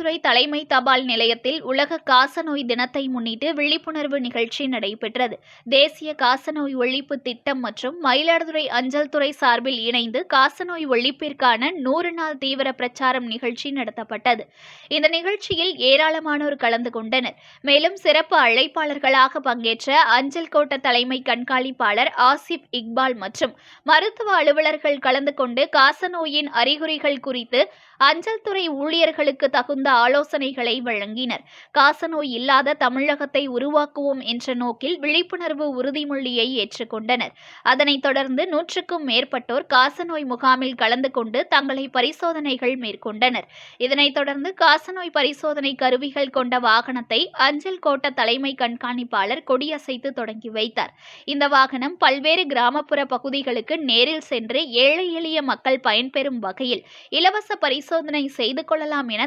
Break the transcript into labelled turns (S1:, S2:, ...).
S1: மயிலாடுதுறை தலைமை தபால் நிலையத்தில் உலக காசநோய் தினத்தை முன்னிட்டு விழிப்புணர்வு நிகழ்ச்சி நடைபெற்றது. தேசிய காசநோய் ஒழிப்பு திட்டம் மற்றும் மயிலாடுதுறை அஞ்சல் துறை சார்பில் இணைந்து காசநோய் ஒழிப்பிற்கான நூறு நாள் தீவிர பிரச்சாரம் நிகழ்ச்சி நடத்தப்பட்டது. இந்த நிகழ்ச்சியில் ஏராளமானோர் கலந்து கொண்டனர். மேலும் சிறப்பு அழைப்பாளர்களாக பங்கேற்ற அஞ்சல் கோட்ட தலைமை கண்காணிப்பாளர் ஆசிப் இக்பால் மற்றும் மருத்துவ அலுவலர்கள் கலந்து கொண்டு காசநோயின் அறிகுறிகள் குறித்து அஞ்சல் துறை ஊழியர்களுக்கு தகுந்த ஆலோசனைகளை வழங்கினர். காசநோய் இல்லாத தமிழகத்தை உருவாக்குவோம் என்ற நோக்கில் விழிப்புணர்வு உறுதிமொழியை ஏற்றுக்கொண்டனர். அதனைத் தொடர்ந்து நூற்றுக்கும் மேற்பட்டோர் காசநோய் முகாமில் கலந்து கொண்டு தங்களை பரிசோதனைகள் மேற்கொண்டனர். இதனைத் தொடர்ந்து காசநோய் பரிசோதனை கருவிகள் கொண்ட வாகனத்தை அஞ்சல் கோட்ட தலைமை கண்காணிப்பாளர் கொடியசைத்து தொடங்கி வைத்தார். இந்த வாகனம் பல்வேறு கிராமப்புற பகுதிகளுக்கு நேரில் சென்று ஏழை எளிய மக்கள் பயன்பெறும் வகையில் இலவச பரிசோதனை செய்து கொள்ளலாம் என